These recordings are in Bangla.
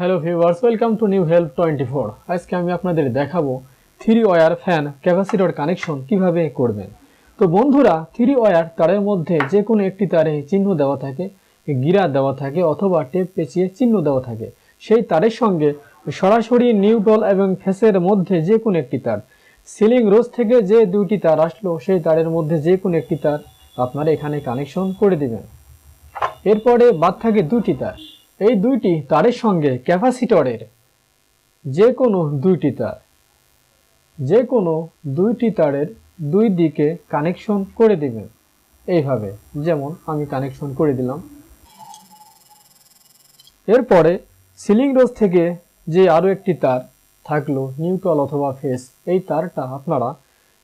Hello viewers welcome to new help twenty four আজকে আমি আপনাদের দেখাবো three wire fan capacitor connection কীভাবে করবেন। তো বন্ধুরা থ্রি ওয়ার তারের মধ্যে যে কোনো একটি তারে চিহ্ন দেওয়া থাকে গিরা দেওয়া থাকে অথবা টেপ পেঁচিয়ে চিহ্ন দেওয়া থাকে। সেই তারের সঙ্গে সরাসরি নিউট্রাল এবং ফেসের মধ্যে যে কোনো একটি তার। সিলিং রোজ থেকে যে দুইটি তার আসলো, সেই তারের মধ্যে যে কোনো একটি তার আপনারা এখানে কানেকশন করে দিবেন। এরপরে বাদ থাকে দুটি তার। এই দুইটি তারের সঙ্গে ক্যাপাসিটরের যে কোনো দুইটি তার, যে কোনো দুইটি তারের দুই দিকে কানেকশন করে দিবেন। এইভাবে, যেমন আমি কানেকশন করে দিলাম। এরপরে সিলিং রোজ থেকে যে আরও একটি তার থাকল, নিউট্রাল অথবা ফেস এই তারটা আপনারা,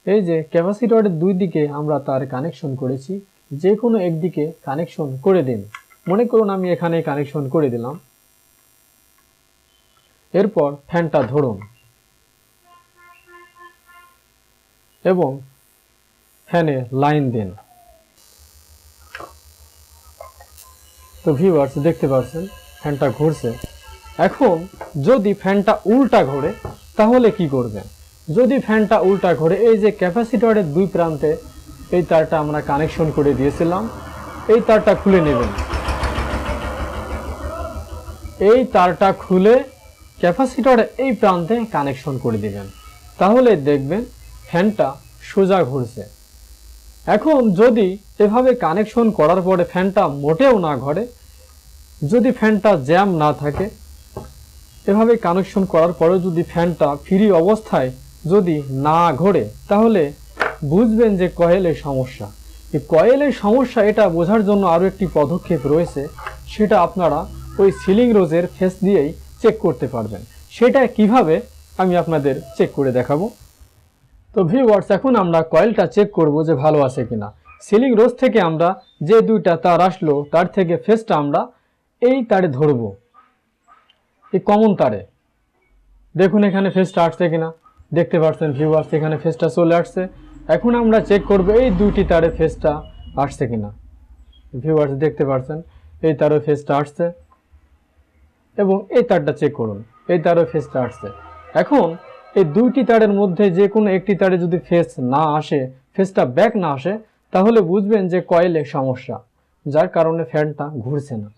এই যে ক্যাপাসিটরের দুই দিকে আমরা তার কানেকশন করেছি, যে কোনো একদিকে কানেকশন করে দিন। মনে করুন আমি এখানে কানেকশন করে দিলাম। এরপর ফ্যানটা ধরুন। এবং ফ্যানে লাইন দিন। তো ভিউয়ার্স দেখতে পাচ্ছেন ফ্যানটা ঘুরছে। এখন যদি ফ্যানটা উল্টা ঘোরে, তাহলে কি করবেন? যদি ফ্যানটা উল্টা ঘোরে, এই যে ক্যাপাসিটরের দুই প্রান্তে এই তারটা আমরা কানেকশন করে দিয়েছিলাম, এই তারটা খুলে নেবেন। এই তারটা খুলে ক্যাপাসিটরের এই প্রান্তে কানেকশন করে দিবেন। তাহলে দেখবেন ফ্যানটা সোজা ঘুরছে। এখন যদি এভাবে কানেকশন করার পরে ফ্যানটা মোটেও না ঘরে, যদি ফ্যানটা জ্যাম না থাকে, এভাবে কানেকশন করার পরেও যদি ফ্যানটা ফ্রি অবস্থায় যদি না ঘোরে, তাহলে বুঝবেন যে কয়েলের সমস্যা। এই কয়েলের সমস্যা এটা বোঝার জন্য আরও একটি পদক্ষেপ রয়েছে, সেটা আপনারা ওই সিলিং রোজের ফেস দিয়েই চেক করতে পারবেন। সেটা কীভাবে আমি আপনাদের চেক করে দেখাবো। তো ভিউয়ার্স এখন আমরা কয়েলটা চেক করব যে ভালো আছে কিনা। সিলিং রোজ থেকে আমরা যে দুইটা তার আসলো, তার থেকে ফেসটা আমরা এই তারে ধরবো। এই কমন তারে। দেখুন এখানে ফেসটা আসছে কিনা। দেখতে পাচ্ছেন ভিউয়ার্স এখানে ফেসটা চলে আসছে। এখন আমরা চেক করব এই দুইটি তারে ফেসটা আসছে কিনা। ভিউয়ার্স দেখতে পাচ্ছেন, এই তারও ফেসটা আসছে। এবং এই তারটা চেক করুন। এই তারও ফেসটা আসছে। এখন এই দুইটি তারের মধ্যে যে কোনো একটি তারে যদি ফেস না আসে ফেসটা ব্যাক না আসে, তাহলে বুঝবেন যে কয়েলে সমস্যা, যার কারণে ফ্যানটা ঘুরছে না।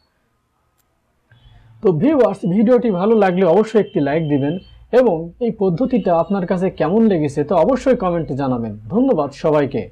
তো ভিউয়ার্স ভিডিওটি ভালো লাগলে অবশ্যই একটি লাইক দিবেন এবং এই পদ্ধতিটা আপনার কাছে কেমন লেগেছে তো অবশ্যই কমেন্টে জানাবেন। ধন্যবাদ সবাইকে।